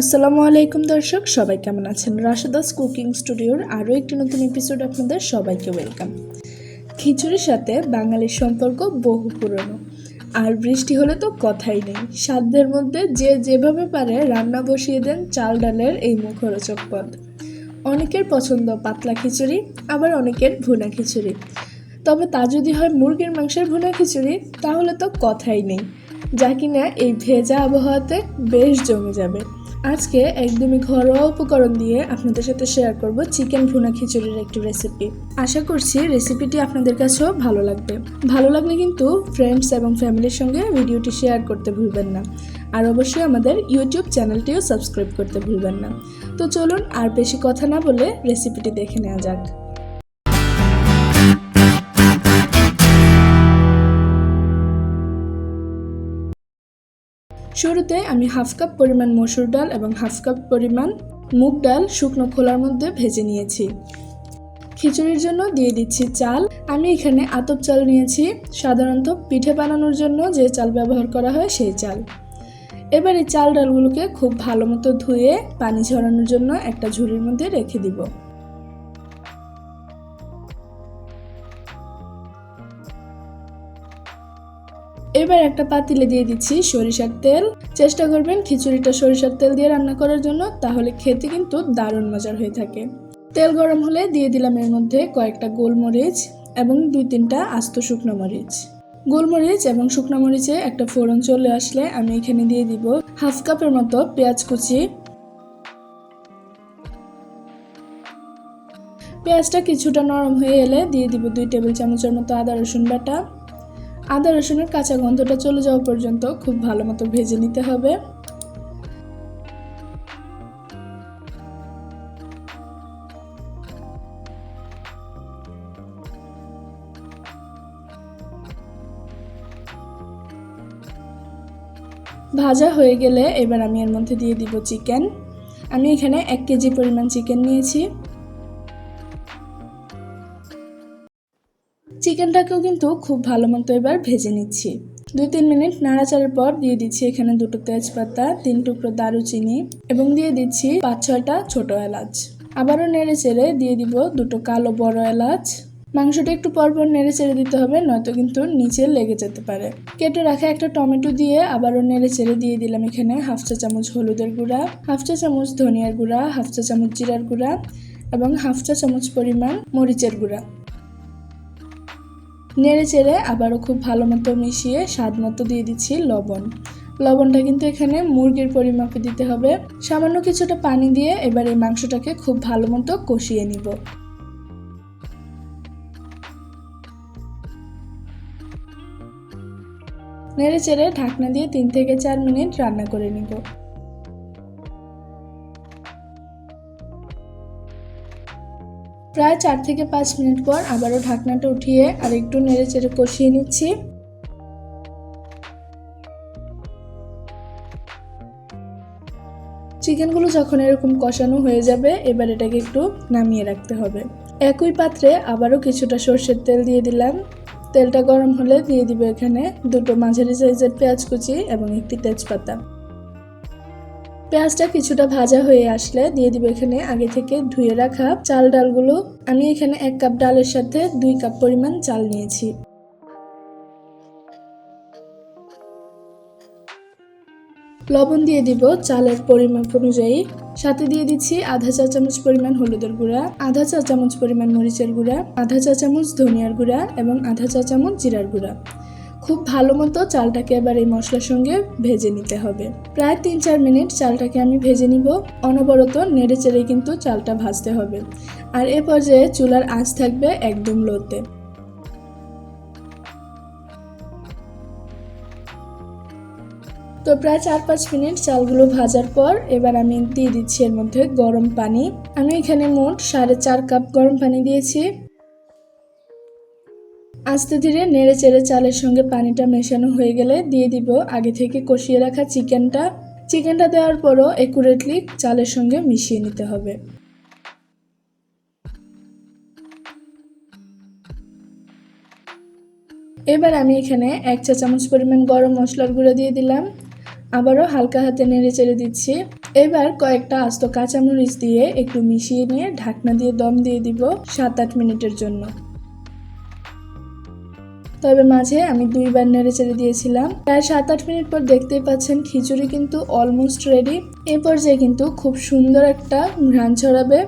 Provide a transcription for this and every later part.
আসসালামু আলাইকুম দর্শক, সবাই কেমন আছেন? রাশেদাস কুকিং স্টুডিওর আরও একটি নতুন এপিসোড আপনাদের সবাইকে ওয়েলকাম খিচুড়ির সাথে বাঙালির সম্পর্ক বহু পুরনো। আর বৃষ্টি হলে তো কথাই নেই। সাধ্যের মধ্যে যে যেভাবে পারে রান্না বসিয়ে দেন চাল ডালের এই মুখরোচক পদ। অনেকের পছন্দ পাতলা খিচুড়ি, আবার অনেকের ভুনা খিচুড়ি। তবে তা যদি হয় মুরগির মাংসের ভুনা খিচুড়ি, তাহলে তো কথাই নেই। যা কিনা এই ভেজা আবহাওয়াতে বেশ জমে যাবে। আজকে একদমই ঘরোয়া উপকরণ দিয়ে আপনাদের সাথে শেয়ার করব চিকেন ভুনা খিচুড়ির একটি রেসিপি আশা করছি রেসিপিটি আপনাদের কাছেও ভালো লাগবে। ভালো লাগলে কিন্তু ফ্রেন্ডস এবং ফ্যামিলির সঙ্গে ভিডিওটি শেয়ার করতে ভুলবেন না। আর অবশ্যই আমাদের ইউটিউব চ্যানেলটিও সাবস্ক্রাইব করতে ভুলবেন না। তো চলুন আর বেশি কথা না বলে রেসিপিটি দেখে নেওয়া যাক। শুরুতে আমি হাফ কাপ পরিমাণ মসুর ডাল এবং হাফ কাপ পরিমাণ মুগ ডাল শুকনো খোলার মধ্যে ভেজে নিয়েছি। খিচুড়ির জন্য দিয়ে দিচ্ছি চাল। আমি এখানে আতপ চাল নিয়েছি। সাধারণত পিঠে বানানোর জন্য যে চাল ব্যবহার করা হয় সেই চাল। এবার এই চাল ডালগুলোকে খুব ভালো মতো ধুয়ে পানি ঝরানোর জন্য একটা ঝুড়ির মধ্যে রেখে দিব। এবার একটা পাতিলে দিয়ে দিচ্ছি সরিষার তেল। চেষ্টা করবেন খিচুড়িটা সরিষার তেল দিয়ে রান্না করার জন্য, তাহলে খেতে কিন্তু দারুণ মজার হয়ে থাকে। তেল গরম হলে দিয়ে দিলাম এর মধ্যে কয়েকটা গোলমরিচ এবং দুই তিনটা আস্ত শুকনো মরিচ। গোলমরিচ এবং শুকনো মরিচে একটা ফোড়ন চলে আসলে আমি এখানে দিয়ে দিব হাফ কাপের মতো পেঁয়াজ কুচি। পেঁয়াজটা কিছুটা নরম হয়ে এলে দিয়ে দিব দুই টেবিল চামচের মতো আদা রসুন বাটা। আদা, রসুনের কাঁচা গন্ধটা চলে যাওয়া পর্যন্ত খুব ভালো মতো ভেজে নিতে হবে। ভাজা হয়ে গেলে এবার আমি এর মধ্যে দিয়ে দিব চিকেন। আমি এখানে এক কেজি পরিমাণ চিকেন নিয়েছি। চিকেনটাকেও কিন্তু খুব ভালো মতো এবার ভেজে নিচ্ছি। দুই তিন মিনিট নাড়াচাড়ার পর দিয়ে দিচ্ছি এখানে দুটো তেজপাতা, তিন টুকরো দারুচিনি এবং দিয়ে দিচ্ছি পাঁচ ছয়টা ছোট এলাচ। আবারও নেড়ে চেড়ে দিয়ে দিব দুটো কালো বড় এলাচ। মাংসটা একটু পরপর নেড়ে চেড়ে দিতে হবে, নয়তো কিন্তু নিচে লেগে যেতে পারে। কেটে রাখা একটা টমেটো দিয়ে আবারও নেড়ে চেড়ে দিয়ে দিলাম এখানে হাফ চা চামচ হলুদের গুঁড়া, হাফ চা চামচ ধনিয়ার গুঁড়া, হাফ চা চামচ জিরার গুঁড়া এবং হাফ চা চামচ পরিমাণ মরিচের গুঁড়া। নেড়ে চেড়ে আবারও খুব ভালো মতো মিশিয়ে স্বাদ মতো দিয়ে দিচ্ছি লবণ। লবণটা কিন্তু এখানে মুরগির পরিমাপে দিতে হবে। সামান্য কিছুটা পানি দিয়ে এবার এই মাংসটাকে খুব ভালো মতো কষিয়ে নিব। নেড়ে চেড়ে ঢাকনা দিয়ে তিন থেকে চার মিনিট রান্না করে নিব। প্রায় চার থেকে পাঁচ মিনিট পর আবারও ঢাকনাটা উঠিয়ে আর একটু নেড়ে চেড়ে কষিয়ে নিচ্ছি। চিকেনগুলো যখন এরকম কষানো হয়ে যাবে, এবার এটাকে একটু নামিয়ে রাখতে হবে। একই পাত্রে আবারও কিছুটা সর্ষের তেল দিয়ে দিলাম। তেলটা গরম হলে দিয়ে দিব এখানে দুটো মাঝারি সাইজের পেঁয়াজ কুচি এবং একটি তেজপাতা। পেঁয়াজটা কিছুটা ভাজা হয়ে আসলে দিয়ে দিব এখানে আগে থেকে ধুয়ে রাখা চাল ডালগুলো। আমি এখানে এক কাপ ডালের সাথে দুই কাপ পরিমাণ চাল নিয়েছি। লবণ দিয়ে দিব চালের পরিমাপ অনুযায়ী। সাথে দিয়ে দিচ্ছি আধা চা চামচ পরিমাণ হলুদের গুঁড়া, আধা চা চামচ পরিমাণ মরিচের গুঁড়া, আধা চা চামচ ধনিয়ার গুঁড়া এবং আধা চা চামচ জিরার গুঁড়া। খুব ভালো মতো চালটাকে এবার এই মশলার সঙ্গে ভেজে নিতে হবে। প্রায় তিন চার মিনিট চালটাকে আমি ভেজে নিব। অনবরত নেড়ে চেড়ে কিন্তু চালটা ভাজতে হবে। আর এ পর্যায়ে চুলার আঁচ থাকবে একদম লোতে। তো প্রায় চার পাঁচ মিনিট চালগুলো ভাজার পর এবার আমি দিয়ে দিচ্ছি এর মধ্যে গরম পানি। আমি এখানে মোট সাড়ে চার কাপ গরম পানি দিয়েছি। আস্তে ধীরে নেড়ে চেড়ে চালের সঙ্গে পানিটা মেশানো হয়ে গেলে দিয়ে দিব আগে থেকে কষিয়ে রাখা চিকেনটা। চিকেনটা দেওয়ার পরও একুরেটলি চালের সঙ্গে মিশিয়ে নিতে হবে। এবার আমি এখানে এক চা চামচ পরিমাণ গরম মশলার গুঁড়ো দিয়ে দিলাম। আবারও হালকা হাতে নেড়ে চেড়ে দিচ্ছি। এবার কয়েকটা আস্ত কাঁচামরিচ দিয়ে একটু মিশিয়ে নিয়ে ঢাকনা দিয়ে দম দিয়ে দিব সাত আট মিনিটের জন্য। তবে মাঝে আমি দুইবার নেড়ে চেড়ে দিয়েছিলাম। প্রায় সাত আট মিনিট পর দেখতেই পাচ্ছেন খিচুড়ি কিন্তু অলমোস্ট রেডি এ পর্যায়ে কিন্তু খুব সুন্দর একটা ঘ্রাণ ছড়াবে।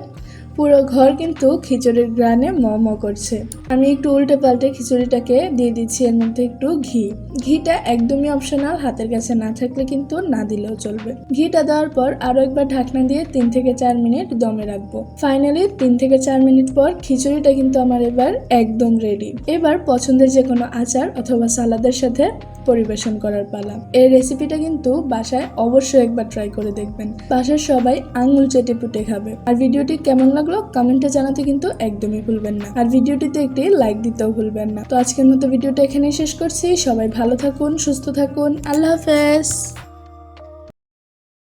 পুরো ঘর কিন্তু খিচুড়ির গ্রানে ম ম করছে। আমি একটু উল্টে পাল্টে খিচুড়িটাকে দিয়ে দিচ্ছি, এর মধ্যে একটু ঘি। ঘিটা একদমই অপশনাল হাতের কাছে না থাকলে কিন্তু না দিলেও চলবে। ঘিটা দেওয়ার পর আরও একবার ঢাকনা দিয়ে তিন থেকে চার মিনিট দমে রাখব। ফাইনালি তিন থেকে চার মিনিট পর খিচুড়িটা কিন্তু আমার এবার একদম রেডি এবার পছন্দের যে কোনো আচার অথবা সালাদের সাথে পরিবেশন করার পালা। এই রেসিপিটা কিন্তু বাসায় অবশ্যই একবার ট্রাই করে দেখবেন। বাসার সবাই আঙুল চেটে পুটে খাবে। আর ভিডিওটি কেমন লাগল কমেন্টে জানাতে কিন্তু একদমই ভুলবেন না। আর ভিডিওটিতে একটি লাইক দিতেও ভুলবেন না। তো আজকের মতো ভিডিওটা এখানেই শেষ করছি। সবাই ভালো থাকুন, সুস্থ থাকুন। আল্লাহ হাফেজ।